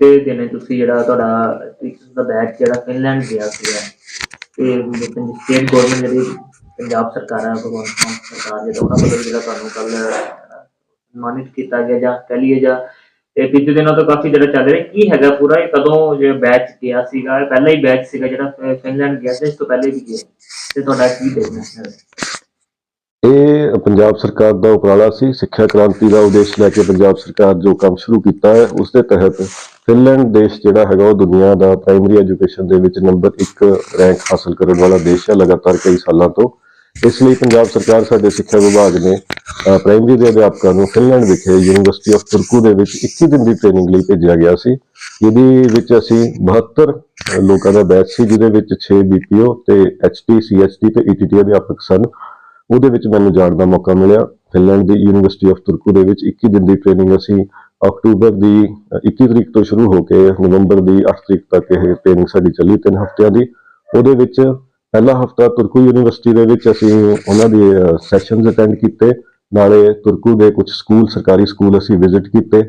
ਬੀਤੇ ਦਿਨੇ ਤੁਸੀਂ ਜਿਹੜਾ ਤੁਹਾਡਾ ਟੀਚਰ ਦਾ ਬੈਚ ਜਿਹੜਾ ਫਿਨਲੈਂਡ ਗਿਆ ਸੀਗਾ, ਤੇ ਸਟੇਟ ਗਵਰਨਮੈਂਟ ਜਿਹੜੀ ਪੰਜਾਬ ਸਰਕਾਰ ਹੈ ਭਗਵੰਤ ਮਾਨ ਸਰਕਾਰ ਜਿਹੜਾ ਉਹਨਾਂ ਵੱਲੋਂ ਜਿਹੜਾ ਤੁਹਾਨੂੰ ਕੱਲ ਸਨਮਾਨਿਤ ਕੀਤਾ ਗਿਆ ਜਾਂ ਕਹਿ ਲਈਏ ਜਾਂ ਤੇ ਪਿਛਲੇ ਦਿਨਾਂ ਤੋਂ ਕਾਫੀ ਜਿਹੜਾ ਚੱਲ ਰਿਹਾ, ਕੀ ਹੈਗਾ ਪੂਰਾ, ਇਹ ਕਦੋਂ ਜਿਹੜਾ ਬੈਚ ਗਿਆ ਸੀਗਾ ਪਹਿਲਾ ਹੀ ਬੈਚ ਸੀਗਾ ਜਿਹੜਾ ਫਿਨਲੈਂਡ ਗਿਆ ਸੀ, ਇਸ ਤੋਂ ਪਹਿਲੇ ਵੀ ਗਿਆ, ਤੇ ਤੁਹਾਡਾ ਕੀ ਦੇਖਣਾ ਹੈ? ਇਹ ਪੰਜਾਬ ਸਰਕਾਰ ਦਾ ਉਪਰਾਲਾ ਸੀ, ਸਿੱਖਿਆ ਕ੍ਰਾਂਤੀ ਦਾ ਉਦੇਸ਼ ਲੈ ਕੇ ਪੰਜਾਬ ਸਰਕਾਰ ਜੋ ਕੰਮ ਸ਼ੁਰੂ ਕੀਤਾ ਹੈ, ਉਸ ਦੇ ਤਹਿਤ ਫਿਨਲੈਂਡ ਦੇਸ਼ ਜਿਹੜਾ ਹੈਗਾ ਉਹ ਦੁਨੀਆ ਦਾ ਪ੍ਰਾਇਮਰੀ ਐਜੂਕੇਸ਼ਨ ਦੇ ਵਿੱਚ ਨੰਬਰ 1 ਰੈਂਕ ਹਾਸਲ ਕਰਨ ਵਾਲਾ ਦੇਸ਼ ਹੈ ਲਗਾਤਾਰ ਕਈ ਸਾਲਾਂ ਤੋਂ। ਇਸ ਲਈ ਪੰਜਾਬ ਸਰਕਾਰ ਸਾਡੇ ਸਿੱਖਿਆ ਵਿਭਾਗ ਨੇ ਪ੍ਰਾਇਮਰੀ ਦੇ ਅਧਿਆਪਕਾਂ ਨੂੰ ਫਿਨਲੈਂਡ ਵਿਖੇ ਯੂਨੀਵਰਸਿਟੀ ਆਫ ਤੁਰਕੂ ਦੇ ਵਿੱਚ 21 ਦਿਨ ਦੀ ਟ੍ਰੇਨਿੰਗ ਲਈ ਭੇਜਿਆ ਗਿਆ ਸੀ। ਜਿਹਦੇ ਵਿੱਚ ਅਸੀਂ 72 ਲੋਕਾਂ ਦਾ ਬੈਚ ਸੀ, ਜਿਹਦੇ ਵਿੱਚ 6 ਬੀਪੀਓ ਤੇ ਐਚਟੀ ਸੀਐਚਟੀ ਤੇ ਈਟੀਟੀ ਅਧਿਆਪਕ ਸਨ। ਉਹਦੇ ਵਿੱਚ ਮੈਨੂੰ ਜਾਣ ਦਾ ਮੌਕਾ ਮਿਲਿਆ। ਫਿਨਲੈਂਡ ਦੀ ਯੂਨੀਵਰਸਿਟੀ ਆਫ ਤੁਰਕੂ ਦੇ ਵਿੱਚ 21 ਦਿਨ ਦੀ ਟ੍ਰੇਨਿੰਗ ਅਸੀਂ ਅਕਤੂਬਰ ਦੀ ਅ, 21 ਤਰੀਕ ਤੋਂ ਸ਼ੁਰੂ ਹੋ ਕੇ ਨਵੰਬਰ ਦੀ 8 ਤਰੀਕ ਤੱਕ ਇਹ ਟ੍ਰੇਨਿੰਗ ਸਾਡੀ ਚੱਲੀ ਤਿੰਨ ਹਫ਼ਤਿਆਂ ਦੀ। ਉਹਦੇ ਵਿੱਚ ਪਹਿਲਾ ਹਫ਼ਤਾ ਤੁਰਕੂ ਯੂਨੀਵਰਸਿਟੀ ਦੇ ਵਿੱਚ ਅਸੀਂ ਉਹਨਾਂ ਦੇ ਸੈਸ਼ਨਸ ਅਟੈਂਡ ਕੀਤੇ। ਨਾਲੇ ਤੁਰਕੂ ਦੇ ਕੁਝ ਸਕੂਲ ਸਰਕਾਰੀ ਸਕੂਲ ਅਸੀਂ ਵਿਜ਼ਿਟ ਕੀਤੇ।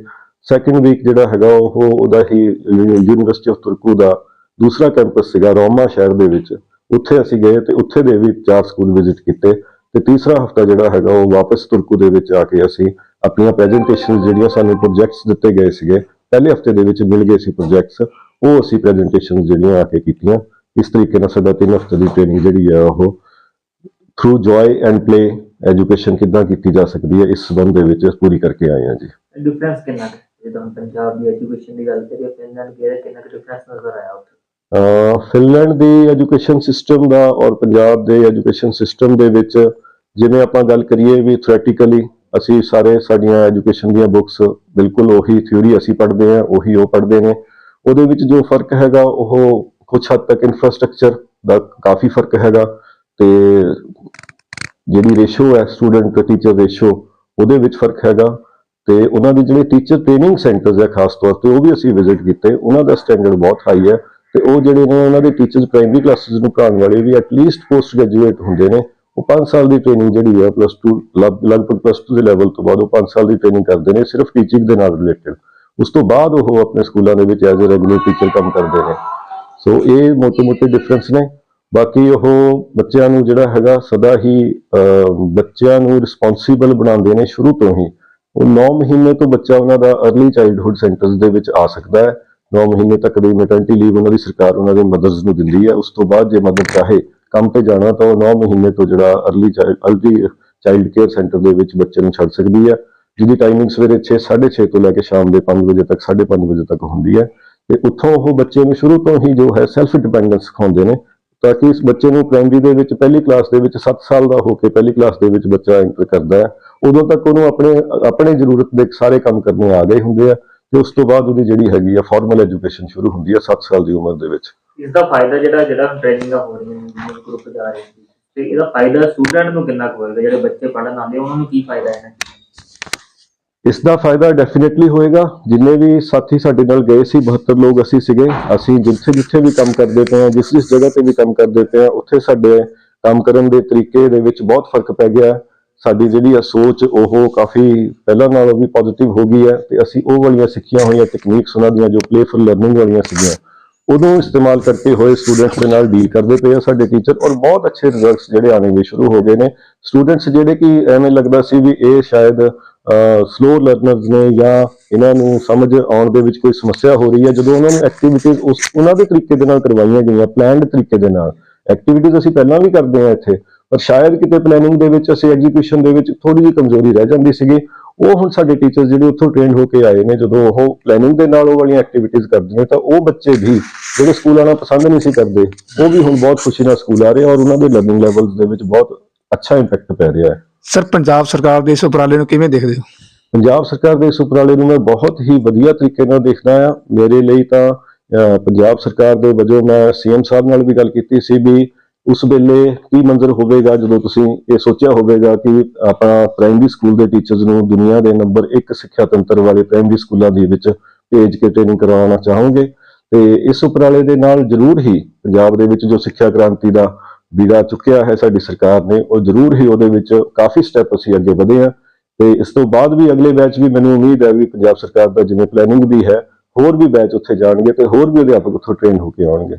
ਸੈਕੰਡ ਵੀਕ ਜਿਹੜਾ ਹੈਗਾ ਉਹ ਉਹਦਾ ਹੀ ਯੂਨੀਵਰਸਿਟੀ ਆਫ ਤੁਰਕੂ ਦਾ ਦੂਸਰਾ ਕੈਂਪਸ ਸੀਗਾ ਰੋਮਾ ਸ਼ਹਿਰ ਦੇ ਵਿੱਚ। ਉੱਥੇ ਅਸੀਂ ਗਏ ਤੇ ਉੱਥੇ ਦੇ ਵੀ ਚਾਰ ਸਕੂਲ ਵਿਜ਼ਿਟ ਕੀਤੇ। ਤੇ ਤੀਸਰਾ ਹਫਤਾ ਜਿਹੜਾ ਹੈਗਾ ਉਹ ਵਾਪਸ ਤੁਰਕੂ ਦੇ ਵਿੱਚ ਆ ਕੇ ਅਸੀਂ ਆਪਣੀਆਂ ਪ੍ਰੈਜੈਂਟੇਸ਼ਨ ਜਿਹੜੀਆਂ ਸਾਨੂੰ ਪ੍ਰੋਜੈਕਟਸ ਦਿੱਤੇ ਗਏ ਸੀਗੇ ਪਹਿਲੇ ਹਫ਼ਤੇ ਦੇ ਵਿੱਚ ਮਿਲ ਗਏ ਸੀ ਪ੍ਰੋਜੈਕਟਸ ਉਹ ਅਸੀਂ ਪ੍ਰੈਜੈਂਟੇਸ਼ਨ ਜਿਹੜੀਆਂ ਆ ਕੇ ਕੀਤੀਆਂ। ਇਸ ਤਰੀਕੇ ਨਾਲ ਸਾਡਾ ਤਿੰਨ ਹਫ਼ਤੇ ਦੀ ਟ੍ਰੇਨਿੰਗ ਜਿਹੜੀ ਹੈ ਉਹ through joy and play education ਕਿੱਦਾਂ ਕੀਤੀ ਜਾ ਸਕਦੀ ਹੈ ਇਸ ਸੰਬੰਧ ਦੇ ਵਿੱਚ ਪੂਰੀ ਕਰਕੇ ਆਏ ਹਾਂ ਜੀ। ਡਿਫਰੈਂਸ ਕਿੰਨਾ ਹੈ? ਜਦੋਂ ਪੰਜਾਬ ਦੀ ਐਜੂਕੇਸ਼ਨ ਦੀ ਗੱਲ ਕਰੀਏ ਫਿਨਲੈਂਡ ਗਿਆ ਕਿੰਨਾ ਕੁ ਡਿਫਰੈਂਸ ਨਜ਼ਰ ਆਇਆ ਉੱਥੇ? ਫਿਨਲੈਂਡ ਦੀ ਐਜੂਕੇਸ਼ਨ ਸਿਸਟਮ ਦਾ ਔਰ ਪੰਜਾਬ ਦੇ ਐਜੂਕੇਸ਼ਨ ਸਿਸਟਮ ਦੇ ਵਿੱਚ ਜਿਵੇਂ ਆਪਾਂ ਗੱਲ ਕਰੀਏ ਵੀ ਥਿਓਰੈਟੀਕਲੀ ਅਸੀਂ ਸਾਰੇ ਸਾਡੀਆਂ ਐਜੂਕੇਸ਼ਨ ਦੀਆਂ ਬੁੱਕਸ ਬਿਲਕੁਲ ਉਹੀ ਥਿਊਰੀ ਅਸੀਂ ਪੜ੍ਹਦੇ ਹਾਂ, ਉਹੀ ਉਹ ਪੜ੍ਹਦੇ ਨੇ। ਉਹਦੇ ਵਿੱਚ ਜੋ ਫ਼ਰਕ ਹੈਗਾ, ਉਹ ਕੁਝ ਹੱਦ ਤੱਕ ਇਨਫਰਾਸਟ੍ਰਕਚਰ ਦਾ ਕਾਫੀ ਫ਼ਰਕ ਹੈਗਾ ਤੇ ਜਿਹੜੀ ਰੇਸ਼ੋ ਹੈ ਸਟੂਡੈਂਟ ਤੇ ਟੀਚਰ ਰੇਸ਼ੋ ਉਹਦੇ ਵਿੱਚ ਫ਼ਰਕ ਹੈਗਾ ਤੇ ਉਹਨਾਂ ਦੇ ਜਿਹੜੇ ਟੀਚਰ ਟ੍ਰੇਨਿੰਗ ਸੈਂਟਰਸ ਹੈ ਖਾਸ ਤੌਰ ਤੇ, ਉਹ ਵੀ ਅਸੀਂ ਵਿਜ਼ਿਟ ਕੀਤੇ। ਉਹਨਾਂ ਦਾ ਸਟੈਂਡਰਡ ਬਹੁਤ ਹਾਈ ਹੈ ਤੇ ਉਹ ਜਿਹੜੇ ਨੇ, ਉਹਨਾਂ ਦੇ ਟੀਚਰਸ ਪ੍ਰਾਇਮਰੀ ਕਲਾਸਿਸ ਨੂੰ ਪੜ੍ਹਾਉਣ ਵਾਲੇ ਵੀ ਐਟਲੀਸਟ ਪੋਸਟ ਗ੍ਰੈਜੂਏਟ ਹੁੰਦੇ ਨੇ। ਉਹ 5 ਸਾਲ ਦੀ ਟ੍ਰੇਨਿੰਗ ਜਿਹੜੀ ਹੈ ਪਲੱਸ 2 ਲਗਭਗ ਪਲੱਸ 2 ਦੇ ਲੈਵਲ ਤੋਂ ਬਾਅਦ ਉਹ 5 ਸਾਲ ਦੀ ਟ੍ਰੇਨਿੰਗ ਕਰਦੇ ਨੇ, ਸਿਰਫ ਟੀਚਿੰਗ ਦੇ ਨਾਲ ਰਿਲੇਟਡ ਉਸ ਤੋਂ ਬਾਅਦ ਉਹ ਆਪਣੇ ਸਕੂਲਾਂ ਦੇ ਵਿੱਚ ਐਜ਼ ਅ ਰੈਗੂਲਰ ਟੀਚਰ ਕੰਮ ਕਰਦੇ ਨੇ। ਸੋ ਇਹ ਮੋਟੇ-ਮੋਟੇ ਡਿਫਰੈਂਸ ਨੇ। ਬਾਕੀ ਉਹ ਬੱਚਿਆਂ ਨੂੰ ਜਿਹੜਾ ਹੈਗਾ, ਸਦਾ ਹੀ ਬੱਚਿਆਂ ਨੂੰ ਰਿਸਪੌਂਸਿਬਲ ਬਣਾਉਂਦੇ ਨੇ ਸ਼ੁਰੂ ਤੋਂ ਹੀ। ਉਹ 9 ਮਹੀਨੇ ਤੋਂ ਬੱਚਾ ਉਹਨਾਂ ਦਾ ਅਰਲੀ ਚਾਈਲਡਹੂਡ ਸੈਂਟਰਸ ਦੇ ਵਿੱਚ ਆ ਸਕਦਾ ਹੈ। 9 ਮਹੀਨੇ ਤੱਕ ਦੀ ਮੈਟਰਨਿਟੀ ਲੀਵ ਉਹਨਾਂ ਦੀ ਸਰਕਾਰ ਉਹਨਾਂ ਦੇ ਮਦਰਸ ਨੂੰ ਦਿੰਦੀ ਹੈ। ਉਸ ਤੋਂ ਬਾਅਦ ਜੇ ਮਦਰ ਚਾਹੇ ਕੰਮ ਤੇ ਜਾਣਾ ਤਾਂ ਉਹ 9 ਮਹੀਨੇ ਤੋਂ ਜਿਹੜਾ early early child care centre ਦੇ ਵਿੱਚ ਬੱਚੇ ਨੂੰ ਛੱਡ ਸਕਦੀ ਹੈ, ਜਿਹਦੀ ਟਾਈਮਿੰਗ ਸਵੇਰੇ 6:30 ਤੋਂ ਲੈ ਕੇ ਸ਼ਾਮ ਦੇ 5 ਵਜੇ ਤੱਕ 5:30 ਵਜੇ ਤੱਕ ਹੁੰਦੀ ਹੈ। ਤੇ ਉੱਥੋਂ ਉਹ ਬੱਚੇ ਨੂੰ ਸ਼ੁਰੂ ਤੋਂ ਹੀ ਜੋ ਹੈ ਸੈਲਫ ਡਿਪੈਂਡੈਂਸ ਸਿਖਾਉਂਦੇ ਨੇ, ਤਾਂ ਕਿ ਇਸ ਬੱਚੇ ਨੂੰ ਪ੍ਰਾਇਮਰੀ ਦੇ ਵਿੱਚ ਪਹਿਲੀ ਕਲਾਸ ਦੇ ਵਿੱਚ 7 ਸਾਲ ਦਾ ਹੋ ਕੇ ਪਹਿਲੀ ਕਲਾਸ ਦੇ ਵਿੱਚ ਬੱਚਾ ਐਂਟਰ ਕਰਦਾ ਹੈ। ਉਦੋਂ ਤੱਕ ਉਹਨੂੰ ਆਪਣੇ ਆਪਣੇ ਜ਼ਰੂਰਤ ਦੇ ਸਾਰੇ ਕੰਮ ਕਰਨੇ ਆ ਗਏ ਹੁੰਦੇ ਆ ਤੇ ਉਸ ਤੋਂ ਬਾਅਦ ਉਹਦੀ ਜਿਹੜੀ ਹੈਗੀ ਆ ਫਾਰਮਲ ਐਜੂਕੇਸ਼ਨ ਸ਼ੁਰੂ ਹੁੰਦੀ ਆ 7 ਸਾਲ ਦੀ ਉਮਰ ਦੇ ਵਿੱਚ। ਇਸ ਦਾ ਫਾਇਦਾ ਜਿਹੜਾ ਜਿਹੜਾ ਟ੍ਰੇਨਿੰਗ ਹੋ ਰਹੀ ਹੈ ਗਰੁੱਪ ਜਾ ਰਹੇ ਸੀ। ਤੇ ਇਹਦਾ ਫਾਇਦਾ ਸਟੂਡੈਂਟ ਨੂੰ ਕਿੰਨਾ ਕੁ ਹੋਏਗਾ? ਜਿਹੜੇ ਬੱਚੇ ਪੜ੍ਹਨ ਆਉਂਦੇ, ਉਹਨਾਂ ਨੂੰ ਕੀ ਫਾਇਦਾ ਹੈ ਇਸ ਦਾ? ਫਾਇਦਾ ਡੈਫੀਨਿਟਲੀ ਹੋਏਗਾ। ਜਿੰਨੇ ਵੀ ਸਾਥੀ ਸਾਡੇ ਨਾਲ ਗਏ ਸੀ 72 ਲੋਕ ਅਸੀਂ ਸੀਗੇ। ਅਸੀਂ ਜਿੱਥੇ ਜਿੱਥੇ ਵੀ ਕੰਮ ਕਰਦੇ ਪਏ ਹਾਂ, ਜਿਸ ਜਿਸ ਜਗ੍ਹਾ ਤੇ ਵੀ ਕੰਮ ਕਰਦੇ ਪਏ ਹਾਂ, ਉੱਥੇ ਸਾਡੇ ਕੰਮ ਕਰਨ ਦੇ ਤਰੀਕੇ ਦੇ ਵਿੱਚ ਬਹੁਤ ਫ਼ਰਕ ਪੈ ਗਿਆ ਸਾਡੀ ਜਿਹੜੀ ਆ ਸੋਚ, ਉਹ ਕਾਫੀ ਪਹਿਲਾਂ ਨਾਲੋਂ ਵੀ ਪੋਜ਼ਿਟਿਵ ਹੋ ਗਈ ਹੈ। ਤੇ ਅਸੀਂ ਉਹ ਵਾਲੀਆਂ ਸਿੱਖੀਆਂ ਹੋਈਆਂ ਟੈਕਨੀਕਸ ਉਹਨਾਂ ਦੀਆਂ ਜੋ ਪਲੇਫੁਲ ਲਰਨਿੰਗ ਵਾਲੀਆਂ ਸੀਗੀਆਂ। ਉਦੋਂ ਇਸਤੇਮਾਲ ਕਰਕੇ ਹੋਏ ਸਟੂਡੈਂਟਸ ਦੇ ਨਾਲ ਡੀਲ ਕਰਦੇ ਪਏ ਆ ਸਾਡੇ ਟੀਚਰ ਔਰ ਬਹੁਤ ਅੱਛੇ ਰਿਜ਼ਲਟਸ ਜਿਹੜੇ ਆਣੇ ਵੀ ਸ਼ੁਰੂ ਹੋ ਗਏ ਨੇ। ਸਟੂਡੈਂਟਸ ਜਿਹੜੇ ਕਿ ਐਵੇਂ ਲੱਗਦਾ ਸੀ ਵੀ ਇਹ ਸ਼ਾਇਦ ਸਲੋ ਲਰਨਰਸ ਨੇ ਜਾਂ ਇਹਨਾਂ ਨੂੰ ਸਮਝ ਆਉਣ ਦੇ ਵਿੱਚ ਕੋਈ ਸਮੱਸਿਆ ਹੋ ਰਹੀ ਹੈ। ਜਦੋਂ ਉਹਨਾਂ ਨੂੰ ਐਕਟੀਵਿਟੀਜ਼ ਉਸ, ਉਹਨਾਂ ਦੇ ਤਰੀਕੇ ਦੇ ਨਾਲ ਕਰਵਾਈਆਂ ਗਈਆਂ ਪਲਾਨਡ ਤਰੀਕੇ ਦੇ ਨਾਲ। ਐਕਟੀਵਿਟੀਜ਼ ਅਸੀਂ ਪਹਿਲਾਂ ਵੀ ਕਰਦੇ ਆ ਇੱਥੇ, ਪਰ ਸ਼ਾਇਦ ਕਿਤੇ ਪਲੈਨਿੰਗ ਦੇ ਵਿੱਚ ਅਸੀਂ ਐਗਜ਼ੀਕਿਊਸ਼ਨ ਦੇ ਵਿੱਚ ਥੋੜੀ ਜਿਹੀ ਕਮਜ਼ੋਰੀ ਰਹਿ ਜਾਂਦੀ ਸੀਗੀ। ਉਹ ਹੁਣ ਸਾਡੇ ਟੀਚਰਸ ਜਿਹੜੇ ਉੱਥੋਂ ਟ੍ਰੇਨਡ ਹੋ ਕੇ ਆਏ ਨੇ, ਜਦੋਂ ਉਹ ਪਲੈਨਿੰਗ ਦੇ ਨਾਲ ਉਹ ਵਾਲੀਆਂ ਐਕਟੀਵਿਟੀਜ਼ ਕਰਦੇ ਨੇ, ਤਾਂ ਉਹ ਬੱਚੇ ਵੀ ਜਿਹੜੇ ਸਕੂਲ ਆਉਣਾ ਪਸੰਦ ਨਹੀਂ ਸੀ ਕਰਦੇ ਉਹ ਵੀ ਹੁਣ ਬਹੁਤ ਖੁਸ਼ੀ ਨਾਲ ਸਕੂਲ ਆ ਰਹੇ ਔਰ ਉਹਨਾਂ ਦੇ ਲਰਨਿੰਗ ਲੈਵਲਸ ਦੇ ਵਿੱਚ ਬਹੁਤ ਅੱਛਾ ਇੰਪੈਕਟ ਪੈ ਰਿਹਾ ਹੈ। ਸਰ ਪੰਜਾਬ ਸਰਕਾਰ ਦੇ ਇਸ ਉਪਰਾਲੇ ਨੂੰ ਕਿਵੇਂ ਦੇਖਦੇ ਹੋ? ਪੰਜਾਬ ਸਰਕਾਰ ਦੇ ਇਸ ਉਪਰਾਲੇ ਨੂੰ ਮੈਂ ਬਹੁਤ ਹੀ ਵਧੀਆ ਤਰੀਕੇ ਨਾਲ ਦੇਖਦਾ ਆ ਮੇਰੇ ਲਈ ਤਾਂ ਪੰਜਾਬ ਸਰਕਾਰ ਦੇ ਵਜੋਂ ਮੈਂ ਸੀਐਮ ਸਾਹਿਬ ਨਾਲ ਵੀ ਗੱਲ ਕੀਤੀ ਸੀ ਵੀ ਉਸ ਵੇਲੇ ਕੀ ਮੰਜ਼ਰ ਹੋਵੇਗਾ ਜਦੋਂ ਤੁਸੀਂ ਇਹ ਸੋਚਿਆ ਹੋਵੇਗਾ ਕਿ ਆਪਣਾ ਪ੍ਰਾਇਮਰੀ ਸਕੂਲ ਦੇ ਟੀਚਰਸ ਨੂੰ ਦੁਨੀਆ ਦੇ ਨੰਬਰ 1 ਸਿੱਖਿਆ ਤੰਤਰ ਵਾਲੇ ਪ੍ਰਾਇਮਰੀ ਸਕੂਲਾਂ ਦੇ ਵਿੱਚ ਭੇਜ ਕੇ ਟ੍ਰੇਨਿੰਗ ਕਰਵਾਉਣਾ ਚਾਹੋਗੇ। ਤੇ ਇਸ ਉਪਰਾਲੇ ਦੇ ਨਾਲ ਜ਼ਰੂਰ ਹੀ ਪੰਜਾਬ ਦੇ ਵਿੱਚ ਜੋ ਸਿੱਖਿਆ ਕ੍ਰਾਂਤੀ ਦਾ ਬੀੜਾ ਚੁੱਕਿਆ ਹੈ ਸਾਡੀ ਸਰਕਾਰ ਨੇ, ਉਹ ਜ਼ਰੂਰ ਹੀ ਉਹਦੇ ਵਿੱਚ ਕਾਫੀ ਸਟੈਪ ਅਸੀਂ ਅੱਗੇ ਵਧੇ ਆ ਤੇ ਇਸ ਤੋਂ ਬਾਅਦ ਵੀ ਅਗਲੇ ਬੈਚ ਵੀ ਮੈਨੂੰ ਉਮੀਦ ਹੈ ਵੀ ਪੰਜਾਬ ਸਰਕਾਰ ਦਾ ਜਿਵੇਂ ਪਲੈਨਿੰਗ ਵੀ ਹੈ, ਹੋਰ ਵੀ ਬੈਚ ਉੱਥੇ ਜਾਣਗੇ ਤੇ ਹੋਰ ਵੀ ਅਧਿਆਪਕ ਉੱਥੋਂ ਟ੍ਰੇਨ ਹੋ ਕੇ ਆਉਣਗੇ।